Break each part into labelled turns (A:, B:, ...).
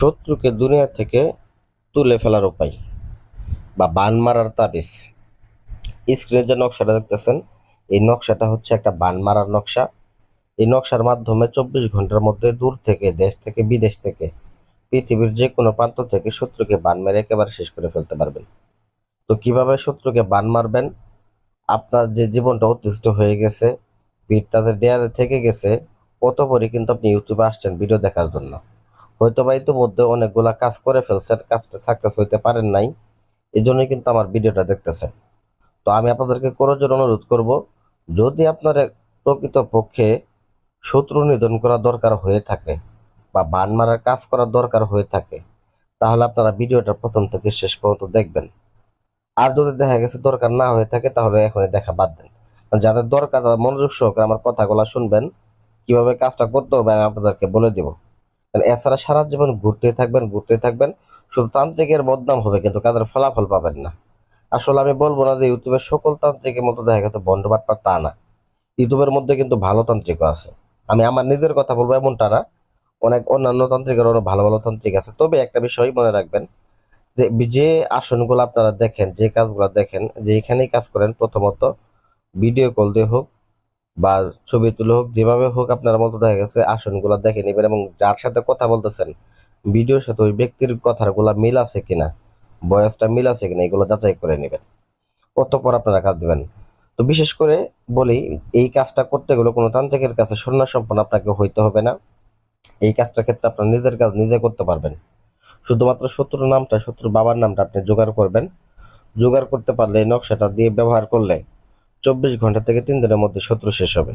A: শত্রুকে দুনিয়া থেকে তুলে ফেলার উপায় বা বান মারার তাবিজ স্ক্রিনে যে নকশাটা দেখতেছেন, এই নকশাটা হচ্ছে একটা বান মারার নকশা। এই নকশার মাধ্যমে চব্বিশ ঘণ্টার মধ্যে দূর থেকে, দেশ থেকে, বিদেশ থেকে, পৃথিবীর যে কোনো প্রান্ত থেকে শত্রুকে বান মেরে একেবারে শেষ করে ফেলতে পারবেন। তো কীভাবে শত্রুকে বান মারবেন? আপনার যে জীবনটা অতিষ্ঠ হয়ে গেছে তাদের দেয়ালে থেকে গেছে, অতপরই কিন্তু আপনি ইউটিউবে আসছেন ভিডিও দেখার জন্য। হয়তো বা ইতিমধ্যে অনেকগুলা কাজ করে ফেলছেন, কাজটা সাকসেস হইতে পারেন নাই এই জন্যই কিন্তু আমার ভিডিওটা দেখতেছেন। তো আমি আপনাদেরকে করজোর অনুরোধ করব, যদি আপনার প্রকৃত পক্ষে শত্রু নিধন করা দরকার হয়ে থাকে বা বান মারার কাজ করার দরকার হয়ে থাকে, তাহলে আপনারা ভিডিওটা প্রথম থেকে শেষ পর্যন্ত দেখবেন। আর যদি দেখা গেছে দরকার না হয়ে থাকে, তাহলে এখনই দেখা বাদ দেন। যাদের দরকার তারা মনোযোগ সহকারে আমার কথাগুলো শুনবেন, কীভাবে কাজটা করতে হবে আমি আপনাদেরকে বলে দিব। এছাড়া সারা জীবন ঘুরতে থাকবেন ঘুরতে থাকবেন, শুধু তান্ত্রিকের বদনাম হবে কিন্তু কাজের ফলাফল পাবেন না। আসলে আমি বলব না যে ইউটিউবের সকল তান্ত্রিকের মতো দেখা গেছে বন্ড বাটপার তা না। ইউটিউবের মধ্যে কিন্তু ভালো তান্ত্রিকও আছে। আমি আমার নিজের কথা বলব এমনটা না, অনেক অন্যান্য তান্ত্রিকের অনেক ভালো ভালো তান্ত্রিক আছে। তবে একটা বিষয় মনে রাখবেন যে যে আসনগুলো আপনারা দেখেন, যে কাজগুলো দেখেন যে এখানেই কাজ করেন প্রথমত ভিডিও কল দিয়ে হোক বা ছবি তুলে হোক, যেভাবে হোক আপনার মতো দেখা গেছে আসনগুলো দেখে নেবেন এবং যার সাথে কথা বলতেছেন, ভিডিওর সাথে ওই ব্যক্তির কথাগুলো মিল আছে কিনা, বয়সটা মিল আছে কিনা, এগুলো যাচাই করে নেবেন। অতপর আপনারা কাজ দেবেন। তো বিশেষ করে বলি, এই কাজটা করতে গেলে কোনো তান্ত্রিকের কাছে সন্ন্যাস সম্পন্ন আপনাকে হইতে হবে না। এই কাজটার ক্ষেত্রে আপনার নিজের কাজ নিজে করতে পারবেন। শুধুমাত্র শত্রুর নামটা, শত্রুর বাবার নামটা আপনি জোগাড় করবেন। জোগাড় করতে পারলে নকশাটা দিয়ে ব্যবহার করলে চব্বিশ ঘণ্টা থেকে তিন দিনের মধ্যে শত্রু শেষ হবে।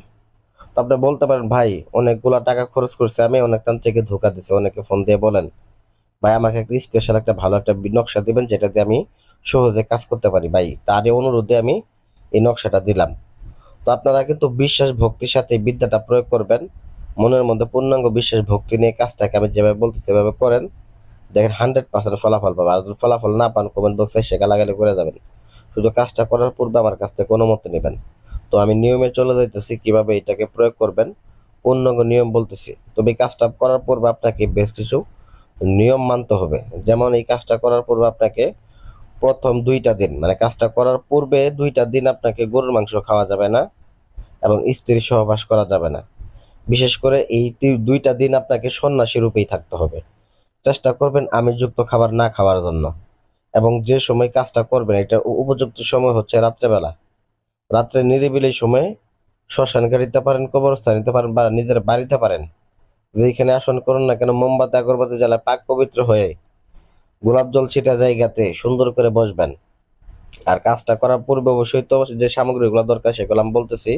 A: তো আপনি বলতে পারেন, ভাই, অনেকগুলা টাকা খরচ করছে, আমি অনেক তান্ত্রিকে ধোকা দিছে, অনেকে ফোন দিয়ে বলেন। ভাই, আমাকে একটা স্পেশাল একটা ভালো একটা নকশা দিবেন, যেটা দিয়ে আমি সহজে কাজ করতে পারি। ভাই, তারই অনুরোধে আমি এই নকশাটা দিলাম। তো আপনারা কিন্তু বিশ্বাস ভক্তির সাথে বিদ্যাটা প্রয়োগ করবেন। মনের মধ্যে পূর্ণাঙ্গ বিশ্বাস ভক্তি নিয়ে কাজটাকে আমি যেভাবে বলতে সেভাবে করেন। দেখেন হান্ড্রেড পার্সেন্ট ফলাফল পাবেন। আর যদি ফলাফল না পান কমেন্ট বক্সে সে গালাগালি করে যাবেন। শুধু কাজটা করার পূর্বে আমার কাছ থেকে অনুমতি নেবেন। তো আমি নিয়মে চলে যাইতেছি, কীভাবে এটাকে প্রয়োগ করবেন, পূর্ণাঙ্গ নিয়ম বলতেছি। তবে কাজটা করার পূর্বে আপনাকে বেশ কিছু নিয়ম মানতে হবে। যেমন এই কাজটা করার পূর্বে আপনাকে প্রথম দুইটা দিন মানে কাজটা করার পূর্বে দুইটা দিন আপনাকে গরুর মাংস খাওয়া যাবে না এবং স্ত্রী সহবাস করা যাবে না। বিশেষ করে এই দুইটা দিন আপনাকে সন্ন্যাসী রূপেই থাকতে হবে। চেষ্টা করবেন আমিষযুক্ত খাবার না খাওয়ার জন্য। এবং যে সময় কাজটা করবেন, এটা উপযুক্ত সময় হচ্ছে রাত্রেবেলা। রাত্রে নিরিবিলি সময়ে শ্মশান গাড়িতে পারেন, কবরস্থান নিতে পারেন বা নিজের বাড়িতে পারেন। যেখানে আসন করুন না কেন, মোমবাতি, আগরবাতি জ্বালায় পাক পবিত্র হয়ে গোলাপ জল ছিটা জায়গাতে সুন্দর করে বসবেন। আর কাজটা করার পূর্বে অবশ্যই তো যে সামগ্রীগুলো দরকার সেগুলো আমি বলতেছি,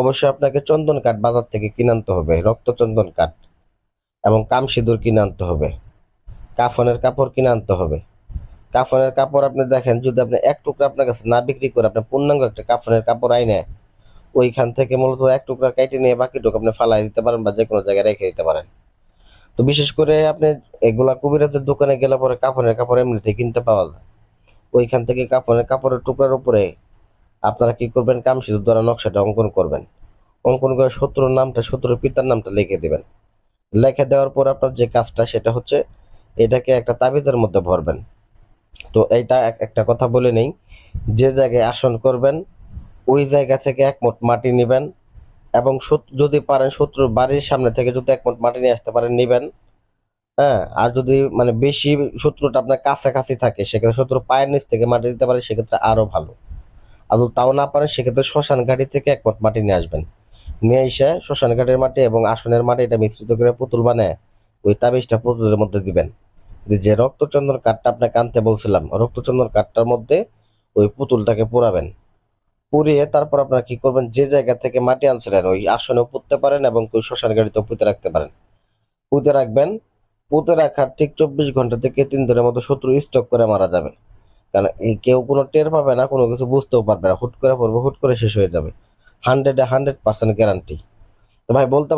A: অবশ্যই আপনাকে চন্দন কাঠ বাজার থেকে কিনে আনতে হবে, রক্ত চন্দন কাঠ এবং কাম সিঁদুর কিনে আনতে হবে, কাফনের কাপড় কিনে আনতে হবে। কাফনের কাপড় আপনি দেখেন, যদি আপনি এক টুকরা আপনার কাছে না বিক্রি করে আপনি পূর্ণাঙ্গ একটা কাফনের কাপড় আইনে, ওইখান থেকে মূলত এক টুকরা কেটে নিয়ে বাকিটুকু আপনি ফালাই দিতে পারেন বা যে কোনো জায়গায় রেখে দিতে পারেন। তো বিশেষ করে আপনি এগুলা কবিরাজের দোকানে গেলে পরে কাফনের কাপড় এমনিতে কিনতে পাওয়া যায়। ওইখান থেকে কাফনের কাপড়ের টুকরার উপরে আপনারা কি করবেন, কামসিদুর দ্বারা নকশাটা অঙ্কন করবেন। অঙ্কন করে শত্রুর নামটা, শত্রুর পিতার নামটা লিখে দেবেন। লিখে দেওয়ার পর আপনার যে কাজটা সেটা হচ্ছে, এটাকে একটা তাবিজের মধ্যে ভরবেন। তো এইটা একটা কথা বলে নেই। যে জায়গায় আসন করবেন, ওই জায়গা থেকে এক মুঠ মাটি নেবেন এবং যদি পারেন শত্রুর বাড়ির সামনে থেকে যদি এক মুঠ মাটি নিয়ে আসতে পারেন, নেবেন। হ্যাঁ আর যদি মানে বেশি শত্রুটা আপনার কাছাকাছি থাকে, সেক্ষেত্রে শত্রু পায়ের নিচ থেকে মাটি দিতে পারে, সেক্ষেত্রে আরও ভালো। আর যদি তাও না পারেন, সেক্ষেত্রে শ্মশান ঘাটি থেকে এক মুঠ মাটি নিয়ে আসবেন। নিয়ে এসে শ্মশান ঘাটের মাটি এবং আসনের মাটি এটা মিশ্রিত করে পুতুল বানায়, ওই তাবিজটা পুতুলের মধ্যে দিবেন। যে রক্তচন্দন কাঠটা আপনাকে আনতে বলছিলাম, রক্তচন্দন কাঠটার মধ্যে ওই পুতুলটাকে পোড়াবেন। পুড়িয়ে তারপর আপনারা কি করবেন? যে জায়গা থেকে মাটি আনছিলেন, ওই আসনে পুঁততে পারেন এবং ওই শ্মশান গাড়িতে পুঁতে রাখতে পারেন। পুঁতে রাখবেন, পুঁতে রাখার ঠিক চব্বিশ ঘণ্টা থেকে তিন দিনের মতো শত্রু স্টক করে মারা যাবে। কারণ এই কেউ কোনো টের পাবে না, কোনো কিছু বুঝতেও পারবে না। হুট করে পড়বে, হুট করে শেষ হয়ে যাবে। হান্ড্রেডে হান্ড্রেড পার্সেন্ট গ্যারান্টি। তো ভাই, বলতে